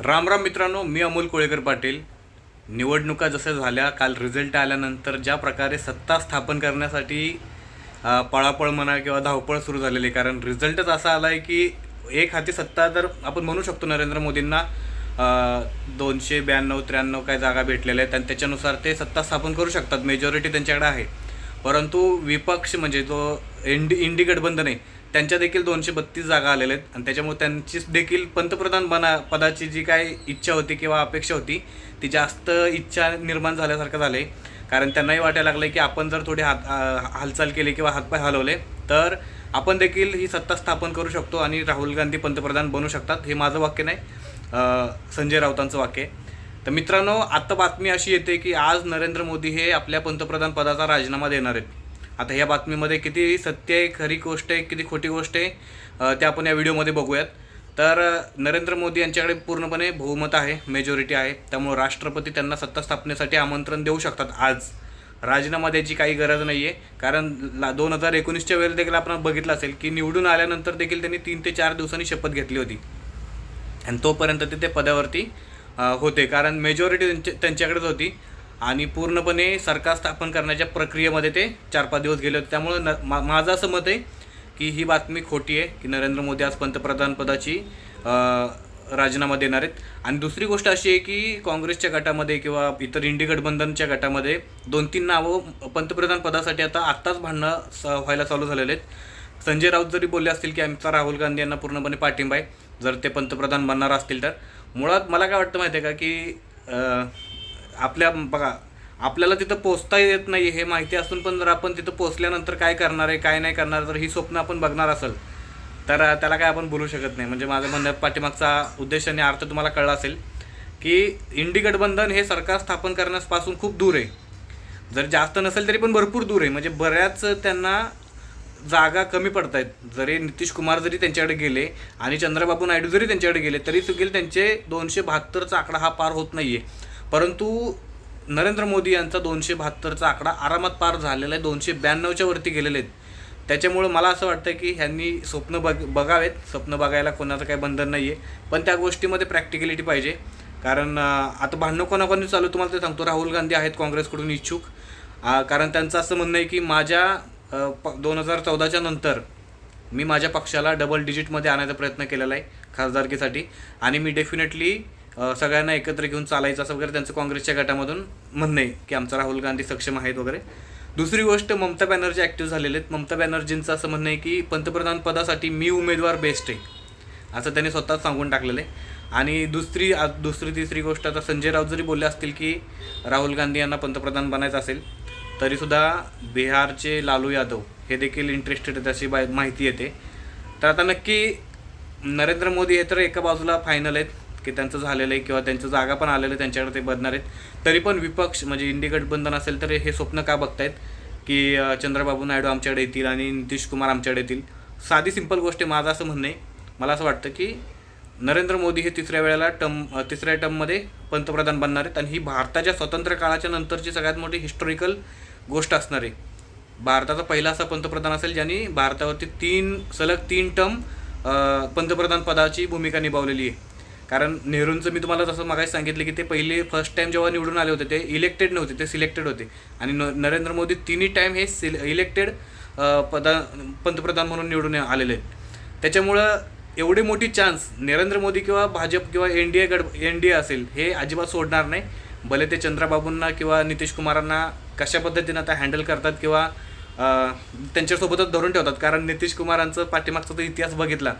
राम राम मित्रांनो मी अमोल कोळेकर पाटील. निवडणुका जसं झाल्या काल रिझल्ट आल्यानंतर ज्या प्रकारे सत्ता स्थापन करण्यासाठी पळापळ म्हणा किंवा धावपळ सुरू झालेली आहे कारण रिझल्टच असा आला आहे की एक हाती सत्ता तर आपण म्हणू शकतो नरेंद्र मोदींना दोनशे ब्याण्णव त्र्याण्णव काय जागा भेटलेल्या आहेत आणि त्याच्यानुसार ते सत्ता स्थापन करू शकतात. मेजॉरिटी त्यांच्याकडे आहे. परंतु विपक्ष म्हणजे जो इंडी इंडी गठबंधन आहे त्यांच्या देखील दोनशे बत्तीस जागा आलेल्या आहेत. आणि त्याच्यामुळे त्यांची देखील पंतप्रधान बना पदाची जी काय इच्छा होती किंवा अपेक्षा होती ती जास्त इच्छा निर्माण झाल्यासारखं झालं आहे कारण त्यांनाही वाटायला लागलं की आपण जर थोडे हात हालचाल केली किंवा हातपाय हलवले तर आपण देखील ही सत्ता स्थापन करू शकतो आणि राहुल गांधी पंतप्रधान बनू शकतात. हे माझं वाक्य नाही. संजय राऊतांचं वाक्य आहे. तर मित्रांनो आत्ता बातमी अशी येते की आज नरेंद्र मोदी हे आपल्या पंतप्रधान पदाचा राजीनामा देणार आहेत. आता ह्या बातमीमध्ये किती सत्य आहे खरी गोष्ट आहे किती खोटी गोष्ट आहे ते आपण या व्हिडिओमध्ये बघूयात. तर नरेंद्र मोदी यांच्याकडे पूर्णपणे बहुमत आहे मेजॉरिटी आहे. त्यामुळे राष्ट्रपती त्यांना सत्ता स्थापनेसाठी आमंत्रण देऊ शकतात आज. राजीनामा द्यायची काही गरज नाही आहे कारण ला दोन हजार एकोणीसच्या वेळेला देखील आपण बघितलं असेल की निवडून आल्यानंतर देखील त्यांनी तीन ते चार दिवसांनी शपथ घेतली होती. आणि तोपर्यंत ते पदावरती होते. कारण मेजॉरिटी त्यांच्या त्यांच्याकडेच होती. आणि पूर्णपणे सरकार स्थापन करण्याच्या प्रक्रियेमध्ये ते चार पाच दिवस गेले होते. त्यामुळं न मा माझं असं मत आहे की ही बातमी खोटी आहे की नरेंद्र मोदी आज पंतप्रधानपदाची राजीनामा देणार आहेत. आणि दुसरी गोष्ट अशी आहे की काँग्रेसच्या गटामध्ये किंवा इतर इंडी गठबंधनच्या गटामध्ये दोन तीन नावं पंतप्रधान पदासाठी आता आत्ताच भांडणं स व्हायला चालू झालेले आहेत. संजय राऊत जरी बोलले असतील की आमचा राहुल गांधी यांना पूर्णपणे पाठिंबा आहे जर ते पंतप्रधान बनणार असतील तर. मुळात मला काय वाटतं माहिती आहे का की आपल्या बघा आपल्याला तिथं पोचता येत नाही हे माहिती असून पण जर आपण तिथं पोचल्यानंतर काय करणार आहे काय नाही करणार जर ही स्वप्न आपण बघणार असेल तर त्याला काय आपण बोलू शकत नाही. म्हणजे माझं म्हणणं पाठीमागचा उद्देश आणि अर्थ तुम्हाला कळला असेल की इंडी गठबंधन हे सरकार स्थापन करण्यापासून खूप दूर आहे. जर जास्त नसेल तरी पण भरपूर दूर आहे. म्हणजे बऱ्याच त्यांना जागा कमी पडत आहेत जरी नितीश कुमार जरी त्यांच्याकडे गेले आणि चंद्रबाबू नायडू जरी त्यांच्याकडे गेले तरी देखील त्यांचे दोनशे बहात्तरचा आकडा हा पार होत नाही आहे परंतु नरेंद्र मोदी यांचा दोनशे बहात्तरचा आकडा आरामात पार झालेला आहे. दोनशे ब्याण्णवच्या वरती गेलेले आहेत. त्याच्यामुळं मला असं वाटतं की ह्यांनी स्वप्न बघ बघावेत. स्वप्न बघायला कोणाचं काही बंधन नाही आहे पण त्या गोष्टीमध्ये प्रॅक्टिकलिटी पाहिजे. कारण आता भांडणं कोणाकोणी चालू तुम्हाला ते सांगतो. राहुल गांधी आहेत काँग्रेसकडून इच्छुक. कारण त्यांचं असं म्हणणं आहे की माझ्या प दोन हजार चौदाच्या नंतर मी माझ्या पक्षाला डबल डिजिटमध्ये आणायचा प्रयत्न केलेला आहे खासदारकीसाठी. आणि मी डेफिनेटली सगळ्यांना एकत्र घेऊन चालायचं असं वगैरे त्यांचं काँग्रेसच्या गटामधून म्हणणं आहे की आमचा राहुल गांधी सक्षम आहेत वगैरे. दुसरी गोष्ट ममता बॅनर्जी ॲक्टिव्ह झालेले आहेत. ममता बॅनर्जींचं असं म्हणणं आहे की पंतप्रधान पदासाठी मी उमेदवार बेस्ट आहे असं त्यांनी स्वतःच सांगून टाकलेलं आहे. आणि दुसरी दुसरी तिसरी गोष्ट आता संजय राऊत जरी बोलले असतील की राहुल गांधी यांना पंतप्रधान बनायचं असेल तरीसुद्धा बिहारचे लालू यादव हे देखील इंटरेस्टेड आहेत अशी बाय माहिती येते. तर आता नक्की नरेंद्र मोदी हे तर एका बाजूला फायनल आहेत. की त्यांचं झालेलं आहे किंवा त्यांचं जागा पण आलेलं आहे त्यांच्याकडे ते बदणार आहेत. तरी पण विपक्ष म्हणजे इंडी गठबंधन असेल तर हे स्वप्न का बघतायत? की चंद्रबाबू नायडू आमच्याकडे येतील आणि नितीश कुमार आमच्याकडे येतील. साधी सिंपल गोष्ट आहे माझं असं म्हणणं आहे. मला असं वाटतं की नरेंद्र मोदी हे तिसऱ्या वेळेला टर्म तिसऱ्या टर्ममध्ये पंतप्रधान बनणार आहेत आणि ही भारताच्या स्वतंत्र काळाच्या नंतरची सगळ्यात मोठी हिस्टॉरिकल गोष्ट असणार आहे. भारताचा पहिला असा पंतप्रधान असेल ज्यांनी भारतावरती तीन सलग तीन टर्म पंतप्रधान पदाची भूमिका निभावलेली आहे. कारण नेहरूंचं मी तुम्हाला जसं मागायला सांगितलं की ते पहिले फर्स्ट टाईम जेव्हा निवडून आले होते ते इलेक्टेड नव्हते ते सिलेक्टेड होते. आणि न नरेंद्र मोदी तिन्ही टाईम हे सिल इलेक्टेड पदा पंतप्रधान म्हणून निवडून आलेले आहेत. त्याच्यामुळं एवढी मोठी चान्स नरेंद्र मोदी किंवा भाजप किंवा एन डी ए गड एन डी ए असेल हे अजिबात सोडणार नाही. भले ते चंद्राबाबूंना किंवा नितीश कुमारांना कशा पद्धतीनं आता हँडल करतात किंवा त्यांच्यासोबतच धरून ठेवतात. कारण नितीश कुमारांचं पाठीमागचा तो इतिहास बघितला.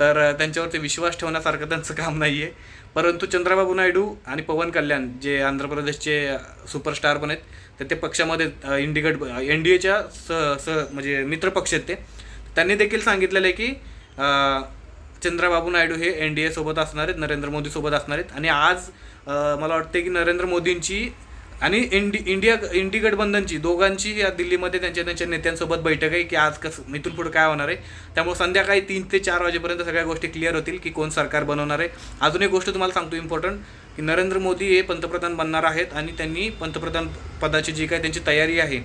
तर त्यांच्यावरती विश्वास ठेवण्यासारखं त्यांचं काम नाही आहे परंतु चंद्रबाबू नायडू आणि पवन कल्याण जे आंध्र प्रदेशचे सुपरस्टार पण आहेत तर ते पक्षामध्ये इंडिगट एन डी एच्या स स म्हणजे मित्रपक्ष आहेत ते. त्यांनी देखील सांगितलेलं आहे की चंद्राबाबू चंद्रबाबू नायडू हे एन डी एसोबत असणार आहेत नरेंद्र मोदीसोबत असणार आहेत. आणि आज मला वाटते की नरेंद्र मोदींची आणि इंडी इंडिया इंडी गठबंधनची दोघांची या दिल्लीमध्ये त्यांच्या त्यांच्या नेत्यांसोबत बैठक आहे की आज कसं इथून पुढे काय होणार आहे? त्यामुळे संध्याकाळी तीन ते चार वाजेपर्यंत सगळ्या गोष्टी क्लिअर होतील की कोण सरकार बनवणार आहे. अजून एक गोष्ट तुम्हाला सांगतो इम्पॉर्टंट की नरेंद्र मोदी हे पंतप्रधान बनणार आहेत आणि त्यांनी पंतप्रधान पदाची जी काय त्यांची तयारी आहे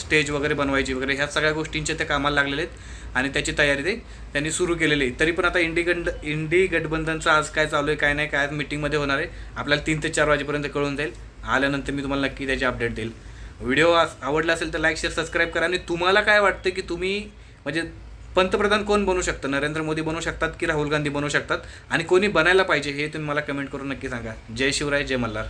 स्टेज वगैरे बनवायची वगैरे ह्या सगळ्या गोष्टींच्या ते कामाला लागलेले आहेत आणि त्याची तयारी ते त्यांनी सुरू केलेली आहे. तरी पण आता इंडी गंड इंडी गठबंधनचं आज काय चालू आहे काय नाही काय आज मीटिंगमध्ये होणार आहे. आपल्याला तीन ते चार वाजेपर्यंत कळून जाईल. आल्यानंतर मी तुम्हाला नक्की त्याची अपडेट देईल. व्हिडिओ आस- आवडला असेल तर लाईक शेअर सबस्क्राईब करा. आणि तुम्हाला काय वाटतं की तुम्ही म्हणजे पंतप्रधान कोण बनू शकतं? नरेंद्र मोदी बनू शकतात की राहुल गांधी बनू शकतात? आणि कोणी बनायला पाहिजे हे तुम्ही मला कमेंट करून नक्की सांगा. जय शिवराय जय मल्हार.